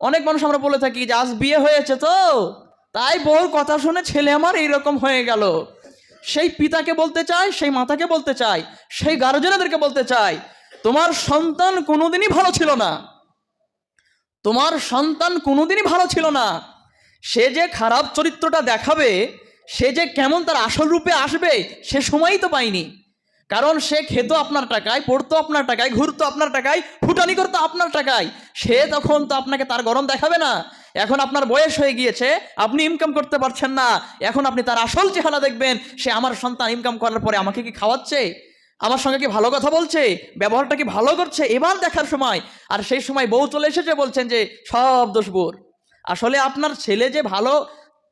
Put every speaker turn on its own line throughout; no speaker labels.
অনেক মানুষ আমরা বলে থাকি যে, আজ বিয়ে হয়েছে তো? তাই বউর কথা শুনে ছেলে আমার এইরকম হয়ে গেল। সেই পিতাকে বলতে চাই সেই মাতাকে বলতে চাই সেই গার্জেনাদেরকে বলতে চাই তোমার সন্তান কোনোদিনই ভালো ছিল না। তোমার সন্তান কোনোদিনই ভালো ছিল না। সে যে খারাপ চরিত্রটা দেখাবে, সে যে কেমন তার আসল রূপে আসবে, সে সময়ই তো পায়নি কারণ সে খেতো আপনার টাকায়, পড়তো আপনার টাকায়, ঘুরতো আপনার টাকায়, ফুটানি করতো আপনার টাকায়। সে তখন তো আপনাকে তার গরম দেখাবে না। এখন আপনার বয়স হয়ে গিয়েছে, আপনি ইনকাম করতে পারছেন না। এখন আপনি তার আসল চেহারা দেখবেন, সে আমার সন্তান ইনকাম করার পরে আমাকে কি খাওয়াচ্ছে? আমার সঙ্গে কি ভালো কথা বলছে? ব্যবহারটা কি ভালো করছে? এবার দেখার সময়। আর সেই সময় বউ চলে এসেছে বলছেন যে, সব দোষ বোর আসলে আপনার ছেলে যে ভালো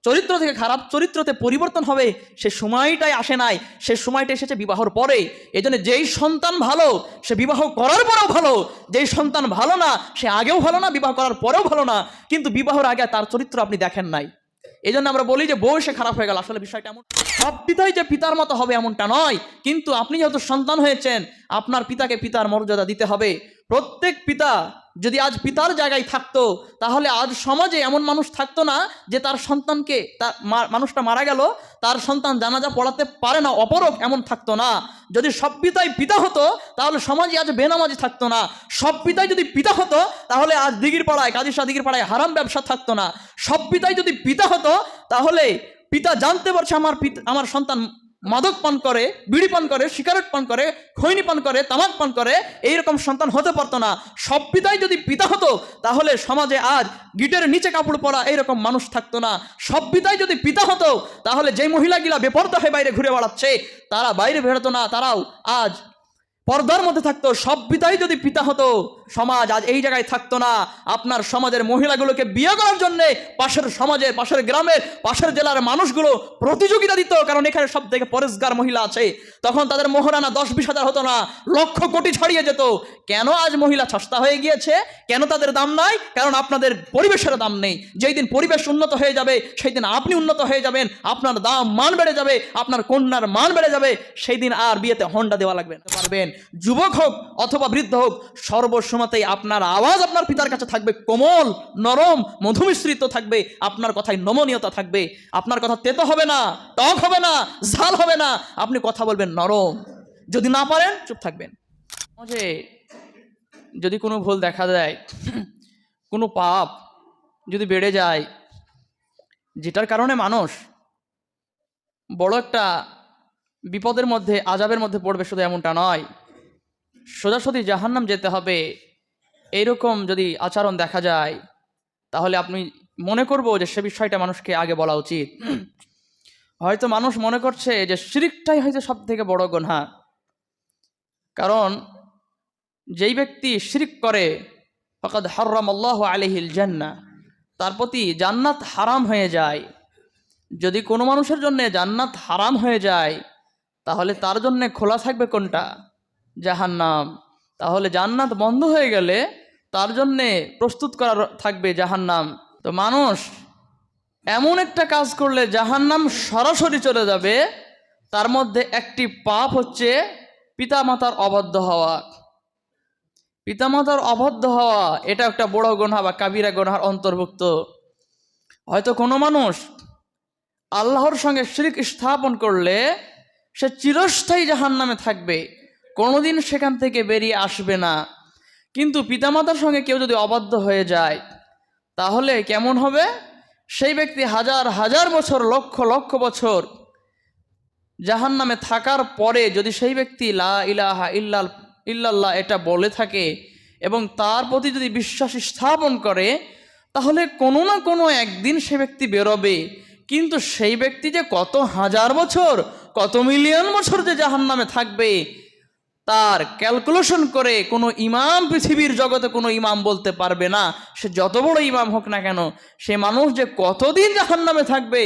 চরিত্র থেকে খারাপ চরিত্রতে পরিবর্তন হবে, সে সময়টাই আসে নাই, সে সময়টা এসেছে বিবাহর পরে। এই জন্য যেই সন্তান ভালো, সে বিবাহ করার পরেও ভালো, যেই সন্তান ভালো না, সে আগেও ভালো না, বিবাহ করার পরেও ভালো না, কিন্তু বিবাহর আগে তার চরিত্র আপনি দেখেন নাই। এই জন্য আমরা বলি যে বউ সে খারাপ হয়ে গেল, আসলে বিষয়টা এমন। সব পিতাই যে পিতার মতো হবে এমনটা নয়, কিন্তু আপনি যেহেতু সন্তান হয়েছেন, আপনার পিতাকে পিতার মর্যাদা দিতে হবে। প্রত্যেক পিতা যদি আজ পিতার জায়গায় থাকতো, তাহলে আজ সমাজে এমন মানুষ থাকতো না যে তার সন্তানকে, তার মানুষটা মারা গেল, তার সন্তান জানাজা পড়াতে পারে না অপরক এমন থাকতো না। যদি সব পিতাই পিতা হতো, তাহলে সমাজে আজ বেনামাজি থাকতো না। সব পিতাই যদি পিতা হতো, তাহলে আজ দিঘির পাড়ায় কাদিসা দিঘির পাড়ায় হারাম ব্যবসা থাকতো না। সব পিতাই যদি পিতা হতো, তাহলে পিতা জানতে পারছে আমার পিতা, আমার সন্তান মাদক পান করে, বিড়ি পান করে, সিগারেট পান করে, খৈনি পান করে, তামাক পান করে, এইরকম সন্তান হতে পারতো না। সব পিতাই যদি পিতা হতো, তাহলে সমাজে আজ গিটের নিচে কাপড় পরা এইরকম মানুষ থাকতো না। সব পিতাই যদি পিতা হতো, তাহলে যে মহিলাগুলা বেপর্দা হয়ে বাইরে ঘুরে বেড়াচ্ছে, তারা বাইরে বেরোতো না, তারাও আজ পর্দার মধ্যে থাকতো। সব পিতাই যদি পিতা হতো সমাজ আজ এই জায়গায় থাকতো না। আপনার সমাজের মহিলাগুলোকে বিয়ে করার জন্য পাশের সমাজের পাশের গ্রামের, পাশের জেলার মানুষগুলো প্রতিযোগিতা দিত, কারণ এখানে সব থেকে পরিষ্কার মহিলা আছে। তখন তাদের মোহরানা দশ বিশ হাজার হতো না, লক্ষ কোটি ছাড়িয়ে যেত। কেন আজ মহিলা সস্তা হয়ে গিয়েছে? কেন তাদের দাম নাই? কারণ আপনাদের পরিবেশের দাম নেই। যেই দিন পরিবেশ উন্নত হয়ে যাবে, সেই দিন আপনি উন্নত হয়ে যাবেন, আপনার দাম মান বেড়ে যাবে, আপনার কন্যার মান বেড়ে যাবে, সেই দিন আর বিয়েতে হন্ডা দেওয়া লাগবে পারবেন। যুবক হোক অথবা বৃদ্ধ হোক সর্বসময়তেই আপনার আওয়াজ আপনার পিতার কাছে থাকবে, কোমল, নরম, মধুমিশ্রিত থাকবে, আপনার কথায় নমনীয়তা থাকবে, আপনার কথা তেতো হবে না, টক হবে না, ঝাল হবে না, আপনি কথা বলবেন নরম। যদি না পারেন, চুপ থাকবেন। যে যদি কোনো ভুল দেখা যায় কোনো পাপ যদি বেড়ে যায়, যেটার কারণে মানুষ বড় একটা বিপদের মধ্যে, আজাবের মধ্যে পড়বে শুধু এমনটা নয় সোজাসুজি জাহান্নাম যেতে হবে এইরকম যদি আচরণ দেখা যায়, তাহলে আপনি মনে করব যে সে বিষয়টা মানুষকে আগে বলা উচিত। হয়তো মানুষ মনে করছে যে শিরিকটাই হয়তো সব থেকে বড় গুনহা। কারণ যেই ব্যক্তি শিরিক করে, ফকাদ হরম আল্লাহ আলহিল জান্না তার প্রতি জান্নাত হারাম হয়ে যায়। যদি কোনো মানুষের জন্য জান্নাত হারাম হয়ে যায়, তাহলে তার জন্য খোলা থাকবে কোনটা? জাহান্নাম। তাহলে জান্নাত বন্ধ হয়ে গেলে তার জন্যে প্রস্তুত করা থাকবে জাহান্নাম। তো মানুষ এমন একটা কাজ করলে জাহান্নাম সরাসরি চলে যাবে, তার মধ্যে একটি পাপ হচ্ছে পিতামাতার অবদ্ধ হওয়া। পিতামাতার অবদ্ধ হওয়া, এটা একটা বড় গোনা বা কাবিরা গোনার অন্তর্ভুক্ত। হয়তো কোনো মানুষ আল্লাহর সঙ্গে শিরিক স্থাপন করলে সে চিরস্থায়ী জাহান নামে থাকবে। কোনোদিন সেখান থেকে বেরিয়ে আসবে না। কিন্তু পিতামাতার সঙ্গে কেউ যদি অবাধ্য হয়ে যায়, তাহলে কেমন হবে? সেই ব্যক্তি হাজার হাজার বছর, লক্ষ লক্ষ বছর জাহান নামে থাকার পরে যদি সেই ব্যক্তি লা ইলাহা ইল্লাল, ইল্লাল্লাহ এটা বলে থাকে এবং তার প্রতি যদি বিশ্বাস স্থাপন করে, তাহলে কোনো না কোনো একদিন সে ব্যক্তি বেরোবে। কিন্তু সেই ব্যক্তি যে কত হাজার বছর, কত মিলিয়ন বছর যে জাহান নামে থাকবে তার ক্যালকুলেশন করে কোনো ইমাম পৃথিবীর জগতে কোনো ইমাম বলতে পারবে না। সে যত বড় ইমাম হোক না কেন, সে মানুষ যে কতদিন জাহান নামে থাকবে,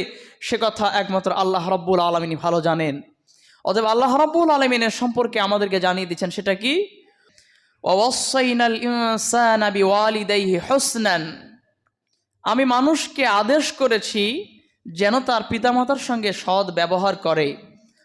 সে কথা একমাত্র আল্লাহ রব্বুল আলমিনী ভালো জানেন। অতএব আল্লাহ রব্বুল আলমিনের সম্পর্কে আমাদেরকে জানিয়ে দিচ্ছেন, সেটা কি? আমি মানুষকে আদেশ করেছি যেন তার পিতামাতার সঙ্গে সৎ ব্যবহার করে।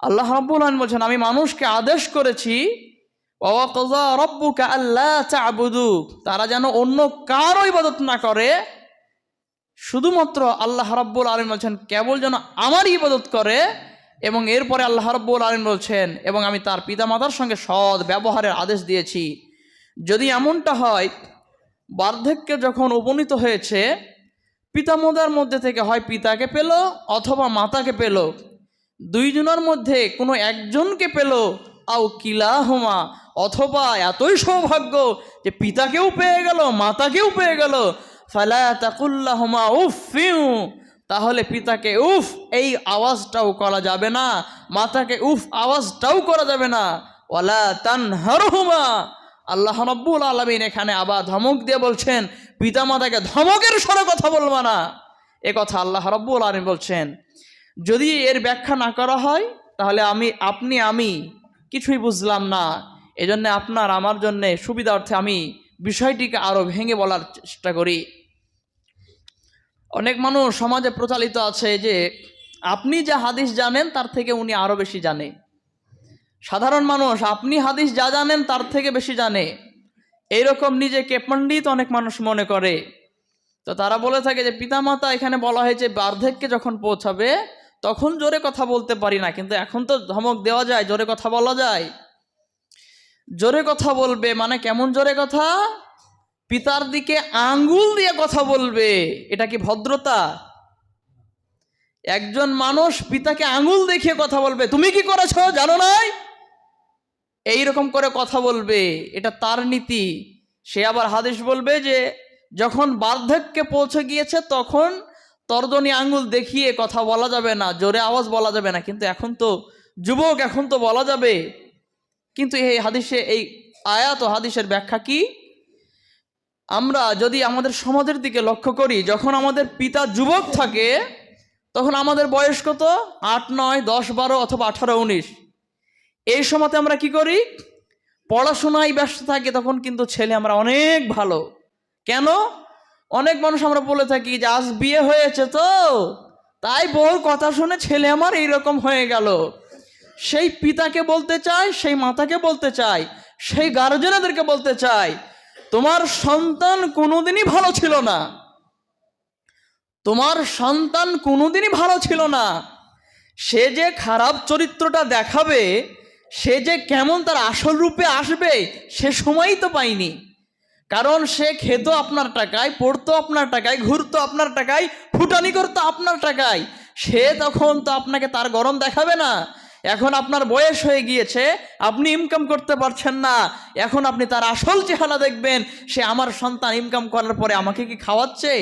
আল্লাহ রাব্বুল আলামিন বলছেন, আমি মানুষকে আদেশ করেছি রাব্বুকা আল্লা তা'বুদু, তারা যেন অন্য কারও ইবাদত না করে। শুধুমাত্র আল্লাহ রাব্বুল আলামিন বলছেন, কেবল যেন আমার ইবাদত করে, এবং এরপরে আল্লাহ রাব্বুল আলামিন বলছেন, এবং আমি তার পিতামাতার সঙ্গে সৎ ব্যবহারের আদেশ দিয়েছি। যদি এমনটা হয়, বার্ধক্যে যখন উপনীত হয়েছে, পিতামাতার মধ্যে থেকে হয় পিতাকে পেল, অথবা মাতাকে পেল দুইজনের মধ্যে কোনো একজনকে পেল আও কিলাহমা, অথবা এতই সৌভাগ্য যে পিতাকেও পেয়ে গেল, মাতাকেও পেয়ে গেল। ফালা তাকুল্লাহমা উফ ফিউ তাহলে পিতাকে উফ, এই আওয়াজটাও করা যাবে না, মাতাকে উফ, আওয়াজটাও করা যাবে না। ওয়ালা তানহারহুমা, আল্লাহ রব্বুল আলমিন এখানে আবার ধমক দিয়ে বলছেন পিতা মাতাকে ধমকের স্বরে কথা বলবা না। এ কথা আল্লাহ রব্বুল আলমিন বলছেন। যদি এর ব্যাখ্যা না করা হয়, তাহলে আমি, আপনি, আমি কিছুই বুঝলাম না। এজন্য আপনার, আমার জন্যে সুবিধার্থে আমি বিষয়টিকে আরও ভেঙে বলার চেষ্টা করি। অনেক মানুষ সমাজে প্রচলিত আছে যে, আপনি যা হাদিস জানেন, তার থেকে উনি আরও বেশি জানে। সাধারণ মানুষ, আপনি হাদিস যা জানেন, তার থেকে বেশি জানে। এইরকম নিজেকে পণ্ডিত অনেক মানুষ মনে করে। তো তারা বলে থাকে যে, পিতামাতা এখানে বলা হয়েছে, বার্ধক্যে যখন পৌঁছাবে তখন জোরে কথা বলতে পারি না, কিন্তু এখন তো ধমক দেওয়া যায়, জোরে কথা বলা যায়। জোরে কথা বলবে মানে কেমন জোরে কথা? পিতার দিকে আঙ্গুল দিয়ে কথা বলবে, এটা কি ভদ্রতা? একজন মানুষ পিতাকে আঙ্গুল দেখিয়ে কথা বলবে, তুমি কি করেছ জানো নাই? এই রকম করে কথা বলবে, এটা তার নীতি। সে আবার হাদিস বলবে যে, যখন বার্ধক্যে পৌঁছে গিয়েছে তখন তর্জনী আঙ্গুল দেখিয়ে কথা বলা যাবে না, জোরে আওয়াজ বলা যাবে না। কিন্তু এখন তো যুবক, এখন তো বলা যাবে। কিন্তু এই হাদিসে, এই আয়াত ও হাদিসের ব্যাখ্যা কি? আমরা যদি আমাদের সমাজের দিকে লক্ষ্য করি, যখন আমাদের পিতা যুবক থাকে, তখন আমাদের বয়স কত? আট, নয়, দশ, বারো অথবা আঠারো, উনিশ। এই সময়তে আমরা কি করি? পড়াশোনায় ব্যস্ত থাকি, তখন কিন্তু ছেলে আমরা অনেক ভালো। কেন? অনেক মানুষ আমরা বলে থাকি যে, আজ বিয়ে হয়েছে তো? তাই বউর কথা শুনে ছেলে আমার এইরকম হয়ে গেল। সেই পিতাকে বলতে চাই সেই মাতাকে বলতে চাই সেই গার্জেনাদেরকে বলতে চাই তোমার সন্তান কোনোদিনই ভালো ছিল না। তোমার সন্তান কোনোদিনই ভালো ছিল না। সে যে খারাপ চরিত্রটা দেখাবে, সে যে কেমন তার আসল রূপে আসবে, সে সময়ই তো পাইনি। কারণ সে খেতো আপনার টাকায়, পড়তো আপনার টাকায়, ঘুরতো আপনার টাকায়, ফুটানি করতো আপনার টাকায়। সে তখন তো আপনাকে তার গরম দেখাবে না। এখন আপনার বয়স হয়ে গিয়েছে, আপনি ইনকাম করতে পারছেন না। এখন আপনি তার আসল চেহারা দেখবেন, সে আমার সন্তান ইনকাম করার পরে আমাকে কি খাওয়াচ্ছে?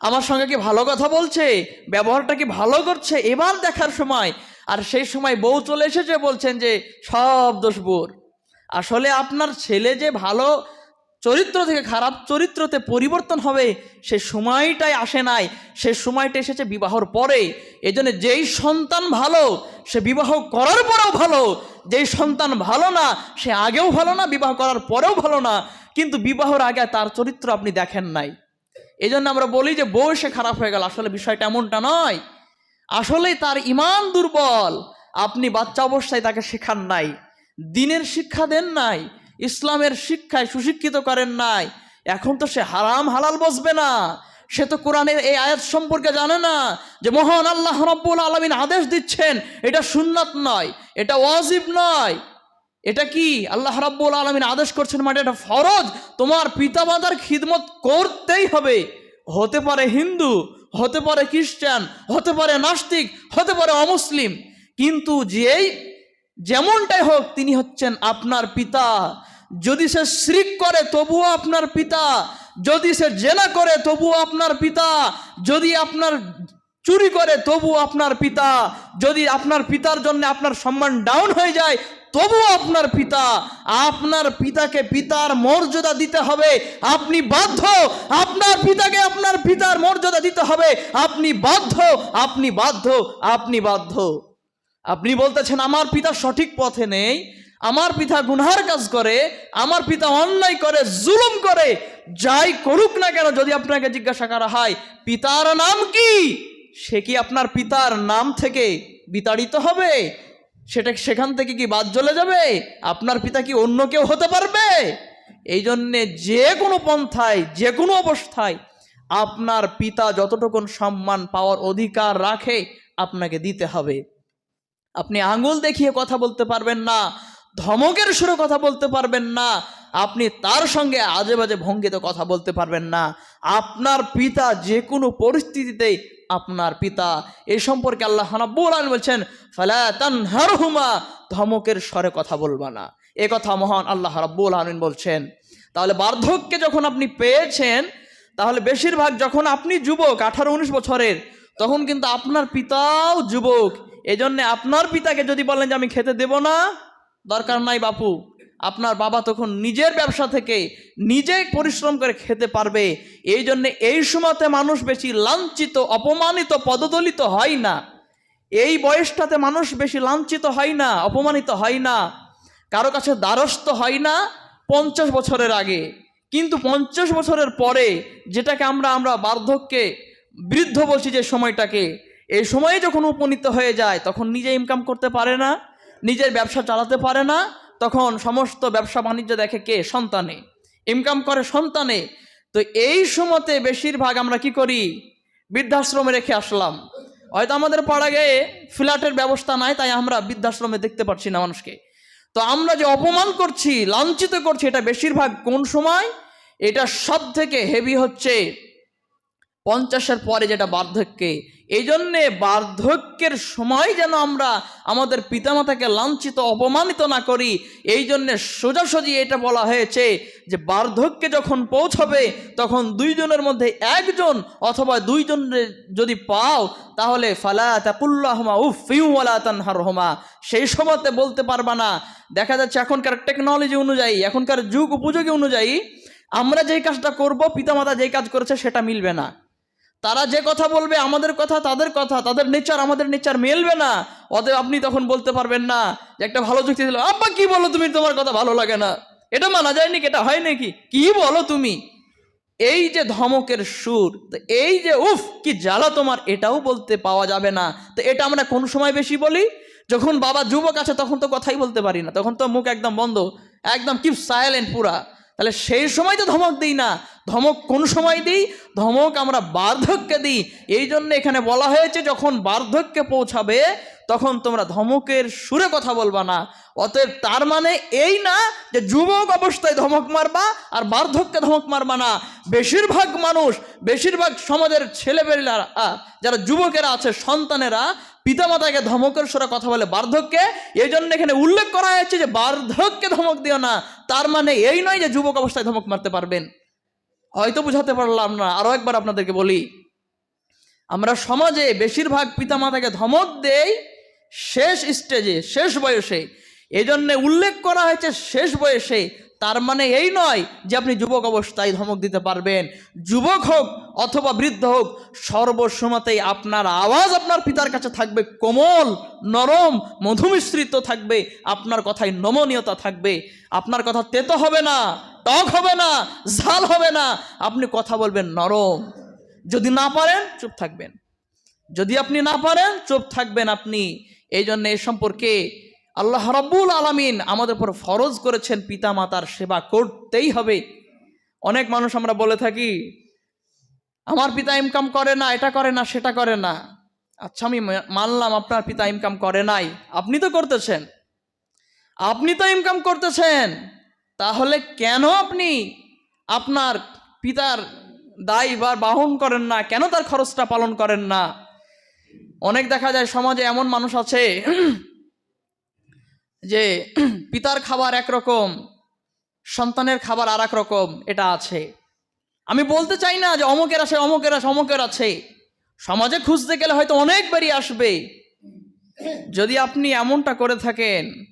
আমার সঙ্গে কি ভালো কথা বলছে? ব্যবহারটা কি ভালো করছে? এবার দেখার সময়। আর সেই সময় বউ চলে এসেছে বলছেন যে, সব দোষ আসলে আপনার ছেলে যে ভালো চরিত্র থেকে খারাপ চরিত্রতে পরিবর্তন হবে, সে সময়টাই আসে নাই। সে সময়টা এসেছে বিবাহর পরে। এই জন্য যেই সন্তান ভালো, সে বিবাহ করার পরেও ভালো। যেই সন্তান ভালো না, সে আগেও ভালো না, বিবাহ করার পরেও ভালো না। কিন্তু বিবাহর আগে তার চরিত্র আপনি দেখেন নাই। এই আমরা বলি যে বউ সে খারাপ হয়ে গেল। আসলে বিষয়টা এমনটা নয়। আসলে তার ইমান দুর্বল। আপনি বাচ্চা অবস্থায় তাকে শেখান নাই। দিনের শিক্ষা দেন নাই। ইসলামের শিক্ষায় সুশিক্ষিত করেন নাই। এখন তো সে হারাম হালাল বসবে না। সে তো কোরআনের এই আয়াত সম্পর্কে জানে না যে মহান আল্লাহ রব্বুল আলমিন আদেশ দিচ্ছেন, এটা সুন্নাত নয়, এটা ওয়াজিব নয়। এটা কি আল্লাহ রাব্বুল আলমিন আদেশ করছেন মানে এটা ফরজ? তোমার পিতা মাতার খিদমত করতেই হবে। হতে পারে হিন্দু, হতে পারে খ্রিস্টান, হতে পারে নাস্তিক, হতে পারে অমুসলিম। কিন্তু যেই যেমনটাই হোক, তিনি হচ্ছেন আপনার পিতা। যদি সে শ্রিক করে, তবুও আপনার পিতা। যদি সে জেনা করে, তবুও আপনার পিতা। যদি আপনার চুরি করে তবু আপনার পিতা। যদি আপনার পিতার জন্য আপনার সম্মান ডাউন হয়ে যায় তবু আপনার পিতা। আপনার পিতাকে পিতার মর্যাদা দিতে হবে। আপনি বাধ্য, আপনার পিতাকে আপনার পিতার মর্যাদা দিতে হবে। আপনি বাধ্য আপনি বাধ্য আপনি বাধ্য। আপনি বলতেছেন, আমার পিতা সঠিক পথে নেই, আমার পিতা গুনহার কাজ করে, আমার পিতা অন্যায় করে, জুলুম করে, যাই করুক না কেন, যদি আপনাকে জিজ্ঞাসা করা হয়, পিতার নাম কি? সে কি আপনার পিতার নাম থেকে বিতাড়িত হবে? সেটা সেখান থেকে কি বাদ চলে যাবে? আপনার পিতা কি অন্য কেউ হতে পারবে? এই জন্যে যে কোনো পন্থায়, যে কোনো অবস্থায় আপনার পিতা যতটুকুন সম্মান, পাওয়ার অধিকার রাখে, আপনাকে দিতে হবে। আপনি আঙুল দেখিয়ে কথা বলতে পারবেন না, ধমকের সুরে কথা বলতে পারবেন না, আপনি তার সঙ্গে আজে বাজে ভঙ্গিতে কথা বলতে পারবেন না। আপনার পিতা যে কোনো পরিস্থিতিতে আপনার পিতা। এই সম্পর্কে আল্লাহ হানাবুল বলছেন, ফালা তানহারহুমা ধমকের স্বরে কথা বলবা না। এ কথা মহান আল্লাহ রাব্বুল আলমিন বলছেন। তাহলে বার্ধক্যে যখন আপনি পেয়েছেন, তাহলে বেশিরভাগ যখন আপনি যুবক আঠারো উনিশ বছরের, তখন কিন্তু আপনার পিতাও যুবক। এজন্য আপনার পিতাকে যদি বলেন যে আমি খেতে দেব না, দরকার নাই বাপু। আপনার বাবা তখন নিজের ব্যবসা থেকে নিজে পরিশ্রম করে খেতে পারবে। এই জন্য এই সময়তে মানুষ বেশি লাঞ্ছিত, অপমানিত, পদদলিত হয় না। এই বয়সটাতে মানুষ বেশি লাঞ্ছিত হয় না, অপমানিত হয় না। কারও কাছে দ্বারস্থ হয় না পঞ্চাশ বছরের আগে। কিন্তু পঞ্চাশ বছরের পরে যেটাকে আমরা আমরা বার্ধক্যে বৃদ্ধ বলছি যে সময়টাকে এই সময়ে যখন উপনীত হয়ে যায়, তখন নিজে ইনকাম করতে পারে না, নিজের ব্যবসা চালাতে পারে না, তখন সমস্ত ব্যবসা বাণিজ্য দেখে কে? সন্তানে। ইনকাম করে সন্তানে। তো এই সময়তে বেশিরভাগ আমরা কি করি? বৃদ্ধাশ্রমে রেখে আসলাম। হয়তো আমাদের পাড়া গিয়ে ফ্ল্যাটের ব্যবস্থা নাই, তাই আমরা বৃদ্ধাশ্রমে দেখতে পাচ্ছি না মানুষকে। তো আমরা যে অপমান করছি, লাঞ্ছিত করছি, এটা বেশিরভাগ কোন সময়? এটা সব থেকে হেভি হচ্ছে পঞ্চাশের পরে যেটা বার্ধক্যে। এই জন্যে বার্ধক্যের সময় যেন আমরা আমাদের পিতামাতাকে লাঞ্ছিত, অপমানিত না করি এই জন্যে সোজাসুজি এটা বলা হয়েছে যে বার্ধক্যে যখন পৌঁছবে, তখন দুইজনের মধ্যে একজন অথবা দুইজনের যদি পাও, তাহলে ফালা তাকুল্লাহমা উফ ফিউওয়ালা তানহার রহমা সেই সময়তে বলতে পারবা না। দেখা যাচ্ছে এখনকার টেকনোলজি অনুযায়ী, এখনকার যুগ উপযোগী অনুযায়ী, আমরা যেই কাজটা করব, পিতামাতা যেই কাজ করেছে, সেটা মিলবে না। তারা যে কথা বলবে আমাদের কথা, তাদের কথা, তাদের নেচার আমাদের নেচার মেলবে না। অতএব আপনি তখন বলতে পারবেন না যে একটা ভালো যুক্তি দিল, আব্বা, কি বলো তুমি? তোমার কথা ভালো লাগে না। এটা মানা যায় নাকি? এটা হয় নাকি? কি বলো তুমি? এই যে ধমকের সুর এই যে, উফ, কি জ্বালা তোমার, এটাও বলতে পাওয়া যাবে না। তো এটা আমরা কোন সময় বেশি বলি? যখন বাবা যুবক আছে, তখন তো কথাই বলতে পারি না। তখন তো মুখ একদম বন্ধ, একদম কিপ সাইলেন্ট পুরা। তাহলে সেই সময় তো ধমক দিই না। ধমক কোন সময় দিই? ধমক আমরা বার্ধক্যে দিই। এই জন্য এখানে বলা হয়েছে, যখন বার্ধক্যে পৌঁছাবে, তখন তোমরা ধমকের সুরে কথা বলবা না। অতএব তার মানে এই না যে যুবক অবস্থায় ধমক মারবা আর বার্ধক্যে ধমক মারবা না। বেশিরভাগ মানুষ, বেশিরভাগ সমাজের ছেলেবেলা যারা যুবকেরা আছে, সন্তানেরা পিতামাতাকে ধমকের সুরে কথা বলে বার্ধক্যে। এই জন্য এখানে উল্লেখ করা হয়েছে যে বার্ধক্যে ধমক দিও না। তার মানে এই নয় যে যুবক অবস্থায় ধমক মারতে পারবেন। হয়তো বুঝাতে পারলাম না। আরও একবার আপনাদেরকে বলি, আমরা সমাজে বেশিরভাগ পিতামাতাকে ধমক দেই শেষ স্টেজে শেষ বয়সে। এজন্যে উল্লেখ করা হয়েছে শেষ বয়সে তার মানে এই নয় যে আপনি যুবক অবস্থায় ধমক দিতে পারবেন। যুবক হোক অথবা বৃদ্ধ হোক সর্বসময়তেই আপনার আওয়াজ আপনার পিতার কাছে থাকবে, কোমল, নরম, মধুমিশ্রিত থাকবে, আপনার কথায় নমনীয়তা থাকবে। আপনার কথা তেতো হবে না, টক হবে না, ঝাল হবে না, আপনি কথা বলবেন নরম। যদি না পারেন, চুপ থাকবেন। যদি আপনি না পারেন, চুপ থাকবেন আপনি। এই জন্য এ সম্পর্কে আল্লাহ রব্বুল আলমিন আমাদের উপর ফরজ করেছেন পিতা মাতার সেবা করতেই হবে। অনেক মানুষ আমরা বলে থাকি, আমার পিতা ইনকাম করে না, এটা করে না, সেটা করে না। আচ্ছা আমি মানলাম আপনার পিতা ইনকাম করে নাই। আপনি তো করতেছেন। আপনি তো ইনকাম করতেছেন। তাহলে কেন আপনি আপনার পিতার দায় বা বাহন করেন না? কেন তার খরচটা পালন করেন না? অনেক দেখা যায় সমাজে এমন মানুষ আছে যে পিতার খাবার একরকম, সন্তানের খাবার আর রকম এটা আছে। আমি বলতে চাই না যে অমুকের আছে অমুকের আছে অমুকের আছে। সমাজে খুঁজতে গেলে হয়তো অনেকবারই আসবে। যদি আপনি এমনটা করে থাকেন,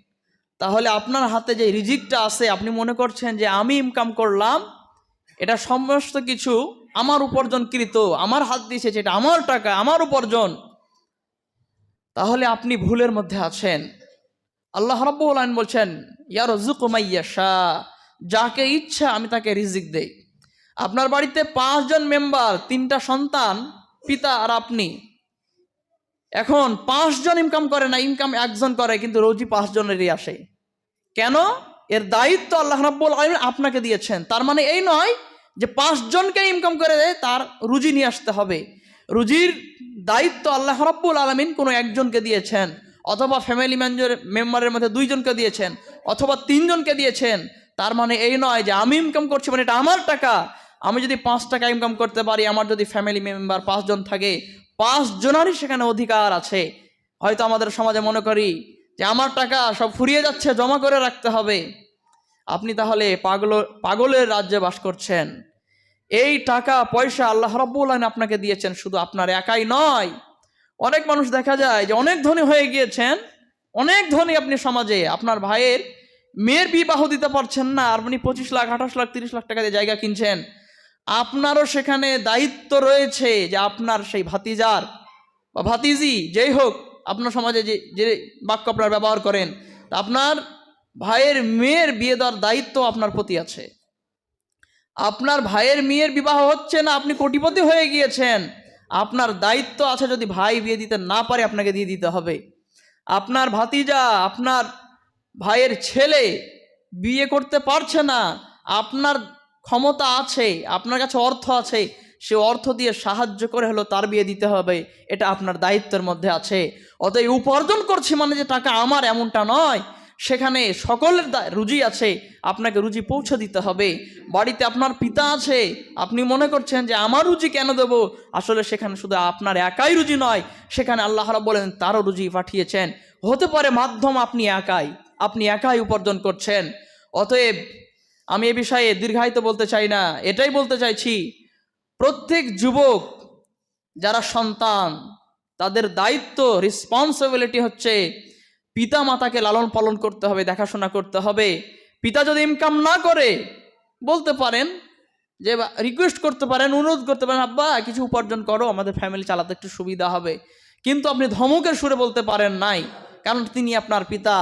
তাহলে আপনার হাতে যে রিজিকটা আছে, আপনি মনে করছেন যে আমি ইনকাম করলাম, এটা সমস্ত কিছু আমার উপার্জনকৃত, আমার হাত দিয়েছে এটা আমার টাকা, আমার উপার্জন। তাহলে আপনি ভুলের মধ্যে আছেন। আল্লাহ আলামিন বলছেন ইয়ার জুকুমাইয়াশা যাকে ইচ্ছা আমি তাকে রিজিক দেই। আপনার বাড়িতে পাঁচজন মেম্বার, তিনটা সন্তান, পিতা আর আপনি। এখন পাঁচজন ইনকাম করে না ইনকাম একজন করে, কিন্তু রোজই পাঁচজনেরই আসে। কেন? এর দায়িত্ব আল্লাহ রাব্বুল আলামিন আপনাকে দিয়েছেন। তার মানে এই নয় যে পাঁচজনকে ইনকাম করে দেয়, তার রুজি নিয়ে আসতে হবে। রুজির দায়িত্ব আল্লাহ রাব্বুল আলামিন কোনো একজনকে দিয়েছেন। অথবা ফ্যামিলি ম্যানেজার মেম্বারের মধ্যে দুইজনকে দিয়েছেন, অথবা তিনজনকে দিয়েছেন, তার মানে এই নয় যে আমি ইনকাম করছি মানে এটা আমার টাকা। আমি যদি পাঁচ টাকা ইনকাম করতে পারি, আমার যদি ফ্যামিলি মেম্বার পাঁচজন থাকে, পাঁচজনারই সেখানে অধিকার আছে। হয়তো আমাদের সমাজে মনে করি যে আমার টাকা সব ফুরিয়ে যাচ্ছে, জমা করে রাখতে হবে। আপনি তাহলে পাগল, পাগলের রাজ্যে বাস করছেন। এই টাকা, পয়সা আল্লাহ রাব্বুল আপনাকে দিয়েছেন, শুধু আপনার একাই নয় অনেক মানুষ দেখা যায় যে অনেক ধনী হয়ে গিয়েছেন, অনেক ধনী আপনি সমাজে, আপনার ভাইয়ের মেয়ের বিবাহ দিতে পারছেন না, আর আপনি পঁচিশ লাখ, আঠাশ লাখ, তিরিশ লাখ টাকা দিয়ে জায়গা কিনছেন। আপনারও সেখানে দায়িত্ব রয়েছে যে আপনার সেই ভাতিজার বা ভাতিজি যেই হোক, আপনার সমাজে যে যে বাক্য আপনার ব্যবহার করেন, আপনার ভাইয়ের মেয়ের বিয়ে দেওয়ার দায়িত্ব আপনার প্রতি আছে। আপনার ভাইয়ের মেয়ের বিবাহ হচ্ছে না, আপনি কোটিপতি হয়ে গিয়েছেন। আপনার দায়িত্ব আছে যদি ভাই বিয়ে দিতে না পারে, আপনাকে দিয়ে দিতে হবে। আপনার ভাতিজা, আপনার ভাইয়ের ছেলে বিয়ে করতে পারছে না, আপনার ক্ষমতা আছে, আপনার কাছে অর্থ আছে, সে অর্থ দিয়ে সাহায্য করে হলো তার বিয়ে দিতে হবে, এটা আপনার দায়িত্বের মধ্যে আছে। অতএব উপার্জন করছি মানে যে টাকা আমার এমনটা নয় সেখানে সকলের রুজি আছে, আপনাকে রুজি পৌঁছে দিতে হবে। বাড়িতে আপনার পিতা আছে, আপনি মনে করছেন যে আমার রুজি কেন দেব? আসলে সেখানে শুধু আপনার একাই রুজি নয়, সেখানে আল্লাহ বলেন তারও রুজি পাঠিয়েছেন। হতে পারে মাধ্যম আপনি একাই আপনি একাই উপার্জন করছেন। অতএব আমি এ বিষয়ে দীর্ঘায়িত বলতে চাই না, এটাই বলতে চাইছি, প্রত্যেক যুবক, যারা সন্তান, তাদের দায়িত্ব রেসপন্সিবিলিটি হচ্ছে পিতা মাতাকে লালন পালন করতে হবে, দেখাশোনা করতে হবে। পিতা যদি ইনকাম না করে, বলতে পারেন যে রিকোয়েস্ট করতে পারেন, অনুরোধ করতে পারেন, আব্বা, কিছু উপার্জন করো, আমাদের ফ্যামিলি চালাতে একটু সুবিধা হবে। কিন্তু আপনি ধমকের সুরে বলতে পারেন নাই, কারণ তিনি আপনার পিতা।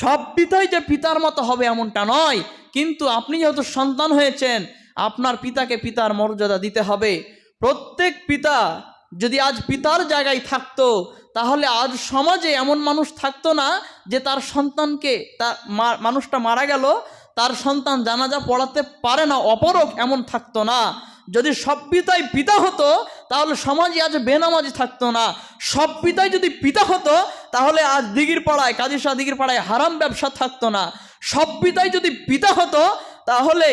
সব পিতাই যে পিতার মতো হবে এমনটা নয়, কিন্তু আপনি যেহেতু সন্তান হয়েছেন, আপনার পিতাকে পিতার মর্যাদা দিতে হবে। প্রত্যেক পিতা যদি আজ পিতার জায়গায় থাকতো তাহলে আজ সমাজে এমন মানুষ থাকতো না যে তার সন্তানকে তার মানুষটা মারা গেল, তার সন্তান জানাজা পড়াতে পারে না, অপরক এমন থাকতো না। যদি সব পিতাই পিতা হতো, তাহলে সমাজে আজ বেনামাজি থাকতো না। সব পিতাই যদি পিতা হতো, তাহলে আজ দিঘির পাড়ায় কাজিসা দিঘির পাড়ায় হারাম ব্যবসা থাকতো না। সব পিতাই যদি পিতা হতো, তাহলে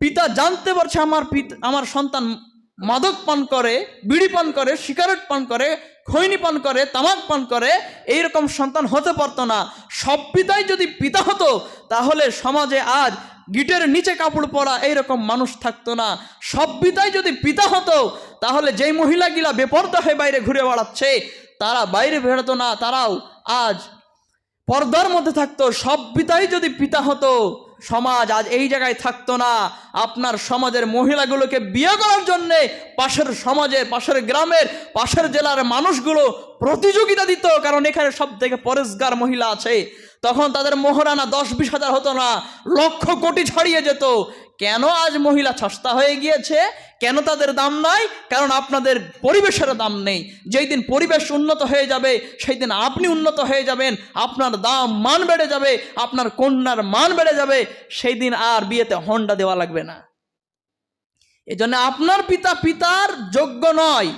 পিতা জানতে পারছে আমার পিতা, আমার সন্তান মাদক পান করে, বিড়ি পান করে, সিগারেট পান করে খৈনি পান করে তামাক পান করে, এইরকম সন্তান হতে পারতো না। সব পিতাই যদি পিতা হতো, তাহলে সমাজে আজ গিটের নিচে কাপড় পরা এইরকম মানুষ থাকতো না। সব পিতাই যদি পিতা হতো, তাহলে যেই মহিলাগুলা বেপর্দা হয়ে বাইরে ঘুরে বেড়াচ্ছে, তারা বাইরে বেরোতো না। তারাও আজ পর্দার মধ্যে থাকতো, সব পিতাই যদি পিতা হতো, সমাজ আজ এই জায়গায় থাকতো না। আপনার সমাজের মহিলাগুলোকে বিয়ে করার জন্যে পাশের সমাজের, পাশের গ্রামের, পাশের জেলার মানুষগুলো প্রতিযোগিতা দিত, কারণ এখানে সব থেকে পরেশগার মহিলা আছে। তখন তাদের মোহরানা দশ বিশ হাজার হতো না, লক্ষ কোটি ছাড়িয়ে যেত। কেন আজ মহিলা সস্তা হয়ে গিয়েছে? কেন তাদের দাম নাই? কারণ আপনাদের পরিবেশের দাম নেই। যেই দিন পরিবেশ উন্নত হয়ে যাবে, সেই দিন আপনি উন্নত হয়ে যাবেন, আপনার দাম মান বেড়ে যাবে, আপনার কন্যার মান বেড়ে যাবে, সেই দিন আর বিয়েতে হন্ডা দেওয়া লাগবে না। এজন্য আপনার পিতা পিতার যোগ্য নয়,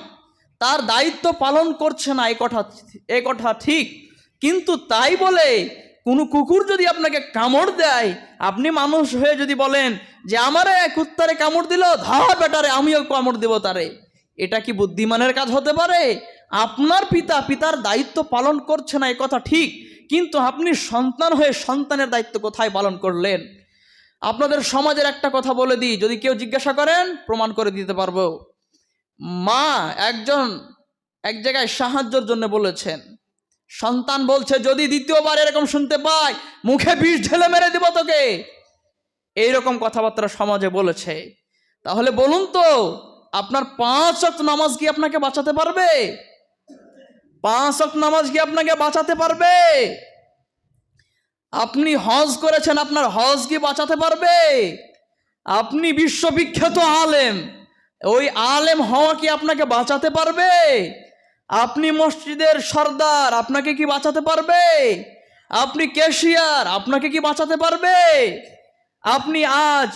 তার দায়িত্ব পালন করছে না, এ কথা এ কথা ঠিক। কিন্তু তাই বলে কোনো কুকুর যদি আপনাকে কামড় দেয়, আপনি মানুষ হয়ে যদি বলেন যে, আমারে কুত্তারে কামড় দিল, ধা বেটারে, আমিও কামড় দেব তারে। এটা কি বুদ্ধিমানের কাজ হতে পারে? আপনার পিতা পিতার দায়িত্ব পালন করছে না, এ কথা ঠিক, কিন্তু আপনি সন্তান হয়ে সন্তানের দায়িত্ব কোথায় পালন করলেন? আপনাদের সমাজের একটা কথা বলে দিই, যদি কেউ জিজ্ঞাসা করেন, প্রমাণ করে দিতে পারব। মা একজন, এক জায়গায় সাহায্যের জন্য বলেছেন সন্তান বলছে, যদি দ্বিতীয়বার এরকম শুনতে পাই, মুখে বিষ ঢেলে মেরে দিব তোকে। এইরকম কথাবার্তা সমাজে বলেছে। তাহলে বলুন তো, আপনার পাঁচ অক্ট নামাজ কি আপনাকে বাঁচাতে পারবে? পাঁচ অক্ট নামাজ কি আপনাকে বাঁচাতে পারবে? আপনি হজ করেছেন, আপনার হজ কি বাঁচাতে পারবে? আপনি বিশ্ববিখ্যাত আলেম, ওই আলেম হওয়া কি আপনাকে বাঁচাতে পারবে? আপনি মসজিদের সর্দার, আপনাকে কি বাঁচাতে পারবে? আপনি ক্যাশিয়ার, আপনাকে কি বাঁচাতে পারবে? আপনি আজ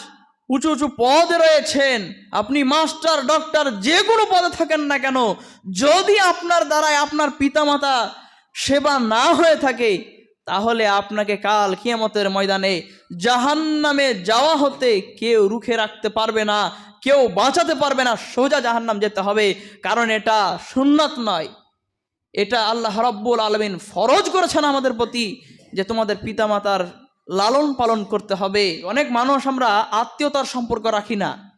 উঁচু উঁচু পদে রয়েছেন, আপনি মাস্টার, ডক্টর, যে কোনো পদে থাকেন না কেন, যদি আপনার দ্বারায় আপনার পিতামাতা সেবা না হয়ে থাকে, তাহলে আপনাকে কাল কিয়ামতের ময়দানে জাহান্নামে যাওয়া হতে কেউ রুখে রাখতে পারবে না। কেউ বাঁচাতে পারবে না, সোজা জাহান্নাম যেতে হবে। কারণ এটা সুন্নত নয়। এটা আল্লাহ রব্বুল আলমিন ফরজ করেছেন আমাদের প্রতি যে তোমাদের পিতামাতার লালন পালন করতে হবে। অনেক মানুষ আমরা আত্মীয়তার সম্পর্ক রাখি না।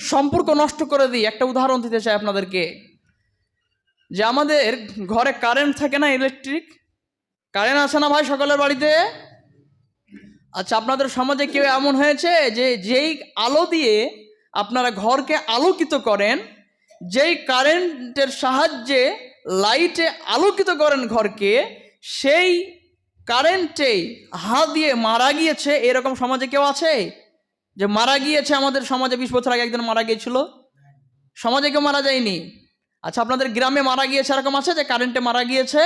সম্পর্ক নষ্ট করে দিই। একটা উদাহরণ দিতে চাই আপনাদেরকে। যে আমাদের ঘরে কারেন্ট থাকে না ইলেকট্রিক কারেন্ট আছে না ভাই সকলের বাড়িতে? আচ্ছা আপনাদের সমাজে কেউ এমন হয়েছে যে যেই আলো দিয়ে আপনারা ঘরকে আলোকিত করেন, যেই কারেন্টের সাহায্যে লাইটে আলোকিত করেন ঘরকে, সেই কারেন্টে হাত দিয়ে মারা গিয়েছে এরকম সমাজে কেউ আছে? যে মারা গিয়েছে আমাদের সমাজে বিশ বছর আগে একজন মারা গিয়েছিল? সমাজে কেউ মারা যায়নি? আচ্ছা আপনাদের গ্রামে মারা গিয়েছে এরকম আছে যে কারেন্টে মারা গিয়েছে?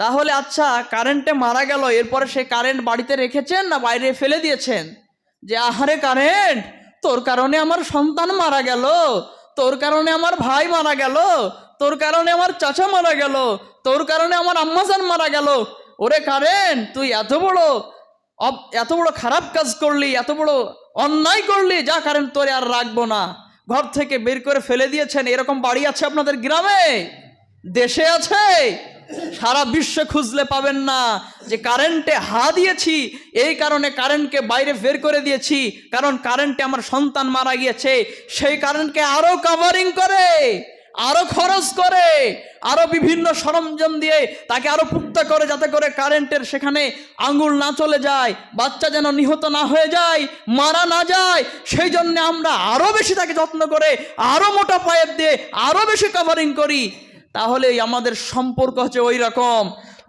তাহলে আচ্ছা কারেন্টে মারা গেল, এরপরে সে কারেন্ট বাড়িতে রেখেছেন না বাইরে ফেলে দিয়েছেন? যে আহারে কারেন্ট! তোর কারণে আমার সন্তান মারা গেল, তোর কারণে আমার ভাই মারা গেল, তোর কারণে আমার চাচা মারা গেল, তোর কারণে আমার আম্মাজান মারা গেল। ওরে কারেন, তুই এত বড় এত বড় খারাপ কাজ করলি, এত বড় অন্যায় করলি, যা কারেন্ট তোরে আর রাখব না। ঘর থেকে বের করে ফেলে দিয়েছেন, এরকম বাড়ি আছে আপনাদের গ্রামে? দেশে আছে? সারা বিশ্বে খুঁজলে পাবেন না যে কারেন্টে হা দিয়েছি, এই কারণে কারেন্টকে বাইরে বের করে দিয়েছি, কারণ কারেন্টে আমার সন্তান মারা গিয়েছে, সেই কারেন্টকে আরও কাভারিং করে, আরও খরচ করে, আরও বিভিন্ন সরঞ্জাম দিয়ে তাকে আরও পুক্তা করে যাতে করে কারেন্টের সেখানে আঙ্গুল না চলে যায়, বাচ্চা যেন নিহত না হয়ে যায়, মারা না যায়, সেই জন্য আমরা আরও বেশি তাকে যত্ন করে, আরও মোটা পাইপ দিয়ে আরও বেশি কাভারিং করি। তাহলে আমাদের সম্পর্ক হচ্ছে ওই রকম।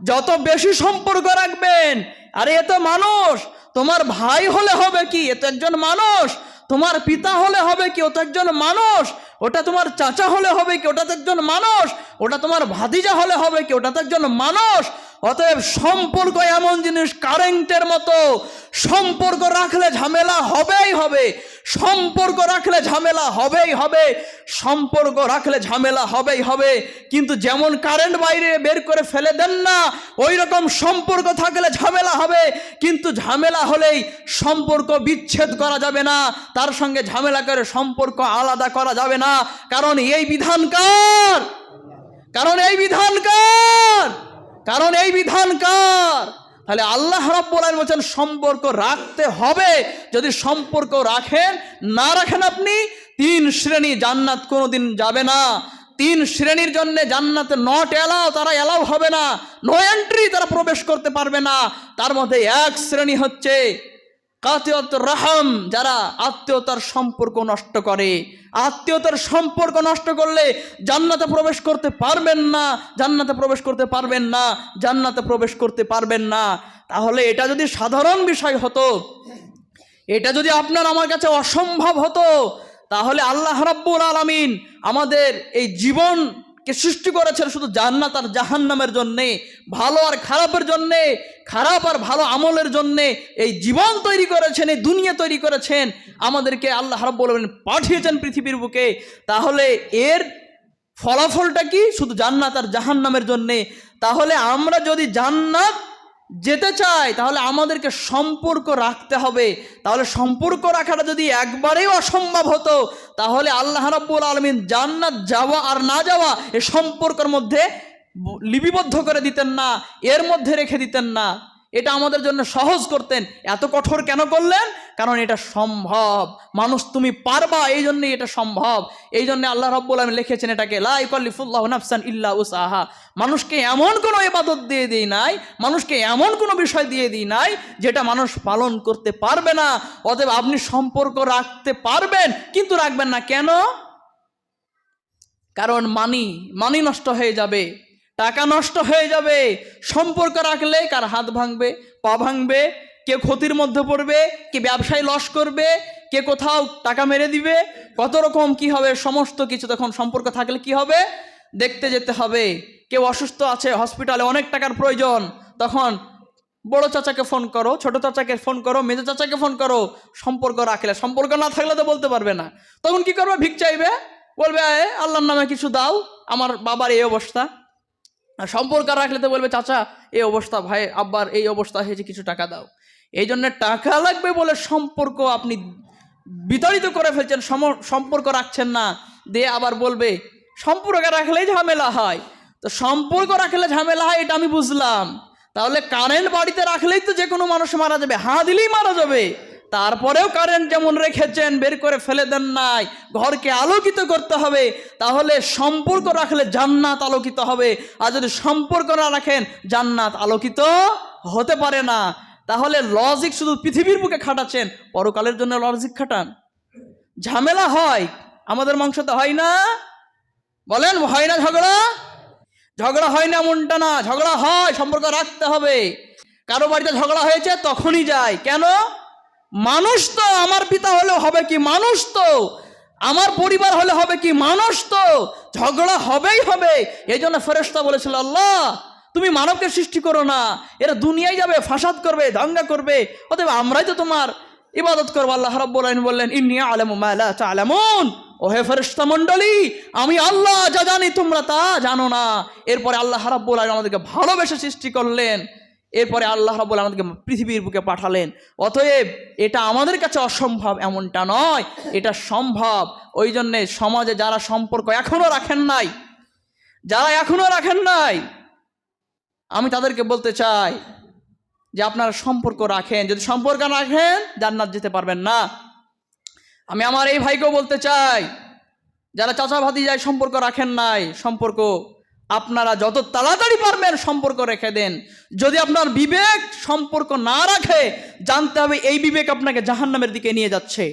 যত বেশি সম্পর্ক রাখবেন, আরে এ তো মানুষ, তোমার ভাই হলে হবে কি? এ তো একজন মানুষ। তোমার পিতা হলে হবে কি? ও তো একজন মানুষ। ওটা তোমার চাচা হলে হবে কি? ওটা তো একজন মানুষ। ওটা তোমার ভাতিজা হলে হবে কি? ওটা তো একজন মানুষ। অতএব সম্পর্ক এমন জিনিস কারেন্টের মতো। সম্পর্ক রাখলে ঝামেলা হবেই হবে। সম্পর্ক রাখলে ঝামেলা হবেই হবে। সম্পর্ক রাখলে ঝামেলা হবেই হবে। কিন্তু যেমন কারেন্ট বাইরে বের করে ফেলে দেন না ওই রকম সম্পর্ক থাকলে ঝামেলা হবে। কিন্তু ঝামেলা হলেই সম্পর্ক বিচ্ছেদ করা যাবে না। তার সঙ্গে ঝামেলা করে সম্পর্ক আলাদা করা যাবে না। কারণ এই বিধান কার? কারণ এই বিধান কার? কারণ এই বিধান কার? তাহলে আল্লাহ রব্বুল আলম বলছেন, সম্পর্ক রাখতে হবে। যদি সম্পর্ক রাখেন, না রাখেন আপনি, তিন শ্রেণি জান্নাত কোনোদিন যাবে না। তিন শ্রেণির জন্য জান্নাতে নট এলাও তারা এলাও হবে না। নো এন্ট্রি তারা প্রবেশ করতে পারবে না। তার মধ্যে এক শ্রেণি হচ্ছে কাতিয়ত রাহাম, যারা আত্মীয়তার সম্পর্ক নষ্ট করে। আত্মীয়তার সম্পর্ক নষ্ট করলে জান্নাতে প্রবেশ করতে পারবেন না, জান্নাতে প্রবেশ করতে পারবেন না, জান্নাতে প্রবেশ করতে পারবেন না। তাহলে এটা যদি সাধারণ বিষয় হতো, এটা যদি আপনার আমার কাছে অসম্ভব হতো, তাহলে আল্লাহ রাব্বুল আলামিন আমাদের এই জীবনকে সৃষ্টি করেছেন শুধু জান্নাত আর জাহান্নামের জন্যে, ভালো আর খারাপের জন্যে, খারাপ আর ভালো আমলের জন্যে এই জীবন তৈরি করেছেন, এই দুনিয়া তৈরি করেছেন, আমাদেরকে আল্লাহ রব বলবেন পাঠিয়েছেন পৃথিবীর বুকে। তাহলে এর ফলাফলটা কি? শুধু জান্নাত আর জাহান্নামের জন্যে। তাহলে আমরা যদি জান্নাত যেতে চায়, তাহলে আমাদেরকে সম্পর্ক রাখতে হবে। তাহলে সম্পর্ক রাখাটা যদি একবারেই অসম্ভব হতো, তাহলে আল্লাহ রাব্বুল আলমিন জান্নাত যাওয়া আর না যাওয়া এ সম্পর্কের মধ্যে লিপিবদ্ধ করে দিতেন না, এর মধ্যে রেখে দিতেন না। এটা আমাদের জন্য সহজ করতেন। এত কঠোর কেন করলেন? কারণ এটা সম্ভব। মানুষ তুমি পারবা, এই জন্যই এটা সম্ভব। এই জন্য আল্লাহ রব্বুল আমি লিখেছেন এটাকে লাইকল্লিফুল্লাহ নাফসান ইল্লা উসাহা মানুষকে এমন কোনো ইবাদত দিয়ে দিই নাই, মানুষকে এমন কোনো বিষয় দিয়ে দিই নাই, যেটা মানুষ পালন করতে পারবে না। অতএব আপনি সম্পর্ক রাখতে পারবেন, কিন্তু রাখবেন না। কেন? কারণ মানি মানি নষ্ট হয়ে যাবে। টাকা নষ্ট হয়ে যাবে সম্পর্ক রাখলে কার হাত ভাঙবে পা ভাঙবে কে ক্ষতির মধ্যে পড়বে কে ব্যবসায় লস করবে কে কোথাও টাকা মেরে দিবে কত রকম কি হবে সমস্ত কিছু তখন সম্পর্ক থাকলে কি হবে? দেখতে যেতে হবে। কেউ অসুস্থ আছে হসপিটালে অনেক টাকার প্রয়োজন তখন বড় চাচাকে ফোন করো ছোট চাচাকে ফোন করো মেজো চাচাকে ফোন করো সম্পর্ক রাখলে সম্পর্ক না থাকলে তো বলতে পারবে না। তখন কি করবে? ভিক চাইবে বলবে "এ, আল্লাহর নামে কিছু দাও আমার বাবার এই অবস্থা। সম্পর্ক রাখলে তো বলবে, চাচা, এই অবস্থা, ভাই, আব্বার এই অবস্থা হয়েছে কিছু টাকা দাও। এই জন্য টাকা লাগবে বলে সম্পর্ক আপনি বিতাড়িত করে ফেলছেন, সম- সম্পর্ক রাখছেন না। দিয়ে আবার বলবে, সম্পর্ক রাখলেই ঝামেলা হয়। তো সম্পর্ক রাখলে ঝামেলা হয়, এটা আমি বুঝলাম। তাহলে কারেন্ট বাড়িতে রাখলেই তো যে কোনো মানুষ মারা যাবে, হাঁ দিলেই মারা যাবে। তারপরেও কারেন্ট যেমন রেখেছেন, বের করে ফেলে দেন নাই, ঘরকে আলোকিত করতে হবে, তাহলে সম্পর্ক রাখলে জান্নাত আলোকিত হবে। আর যদি সম্পর্ক না রাখেন, জান্নাত আলোকিত হতে পারে না। তাহলে লজিক শুধু পৃথিবীর বুকে খাটাচ্ছেন, পরকালের জন্য লজিক খাটান। ঝামেলা হয়, আমাদের মাংসতে হয় না? বলেন, হয় না ঝগড়া? ঝগড়া হয় না এমনটা না, ঝগড়া হয়, সম্পর্ক রাখতে হবে। কারও বাড়িতে ঝগড়া হয়েছে, তখনই যায়। কেন? মানুষ তো, আমার পিতা হলে হবে কি মানুষ তো? আমার পরিবার হলে হবে কি মানুষ তো? ঝগড়া হবেই হবে। এই জন্য ফেরেস্তা বলেছিল, আল্লাহ, তুমি মানবকে সৃষ্টি করো না। এরা দুনিয়ায় যাবে, ফাসাদ করবে, দাঙ্গা করবে। অতএব আমরাই তো তোমার ইবাদত করব। আল্লাহ রাব্বুল আলামিন বললেন, ইন্নি আলামু ও হে ফেরেশতা মণ্ডলী, আমি আল্লাহ যা জানি তোমরা তা জানো না। এরপরে আল্লাহ রাব্বুল আলামিন আমাদেরকে ভালোবেসে সৃষ্টি করলেন। এরপরে আল্লাহ আলামিন আমাদেরকে পৃথিবীর বুকে পাঠালেন। অতএব এটা আমাদের কাছে অসম্ভব এমনটা নয়, এটা সম্ভব। ওই জন্যে সমাজে যারা সম্পর্ক এখনও রাখেন নাই, যারা এখনও রাখেন নাই, আমি তাদেরকে বলতে চাই যে আপনারা সম্পর্ক রাখেন। যদি সম্পর্ক রাখেন, জান্নাত যেতে পারবেন না। আমি আমার এই ভাইকেও বলতে চাই, যারা চাচা ভাতি যায় সম্পর্ক রাখেন নাই, সম্পর্ক আপনারা যত তাড়াতাড়ি পারবেন সম্পর্ক রেখে দেন। যদি আপনার বিবেক সম্পর্ক না রাখে, জানতে হবে এই বিবেক আপনাকে জাহান্নামের দিকে নিয়ে যাচ্ছে।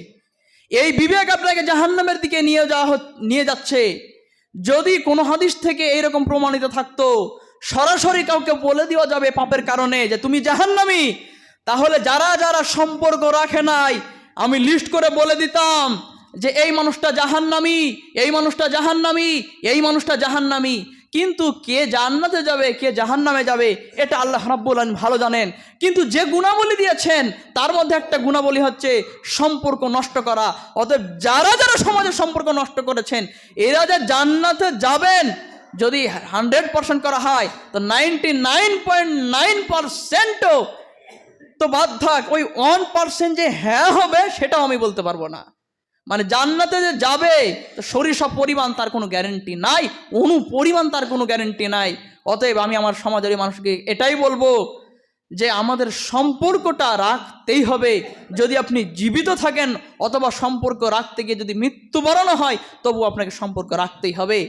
এই বিবেক আপনাকে জাহান্নামের দিকে নিয়ে যাওয়া নিয়ে যাচ্ছে। যদি কোনো হাদিস থেকে এইরকম প্রমাণিত থাকতো, সরাসরি কাউকে বলে দেওয়া যাবে পাপের কারণে যে তুমি জাহান্নামি, তাহলে যারা যারা সম্পর্ক রাখে নাই, আমি লিস্ট করে বলে দিতাম যে এই মানুষটা জাহান্নামি, এই মানুষটা জাহান্নামি, এই মানুষটা জাহান্নামি। কিন্তু কে জান্নাতে যাবে, কে জাহান্নামে যাবে, এটা আল্লাহ রাব্বুল আলামিন ভালো জানেন। কিন্তু যে গুণাবলী দিয়েছেন, তার মধ্যে একটা গুণাবলী হচ্ছে সম্পর্ক নষ্ট করা। অতএব যারা যারা সমাজের সম্পর্ক নষ্ট করেছেন, এরা যে জান্নাতে যাবেন, যদি হান্ড্রেড পার্সেন্ট করা হয়, তো নাইনটি নাইন পয়েন্ট নাইন পার্সেন্টও তো বাদ থাক, ওই ওয়ান পার্সেন্ট যে হ্যাঁ হবে, সেটাও আমি বলতে পারব না। মানে জান্নাতে যে যাবে, তো সব পরিমাণ তার কোনো গ্যারেন্টি নাই, অনু পরিমাণ তার কোনো গ্যারেন্টি নাই। অতএব আমি আমার সমাজের মানুষকে এটাই বলব যে আমাদের সম্পর্কটা রাখতেই হবে। যদি আপনি জীবিত থাকেন অথবা সম্পর্ক রাখতে গিয়ে যদি মৃত্যুবরণ হয় তবু আপনাকে সম্পর্ক রাখতেই হবে।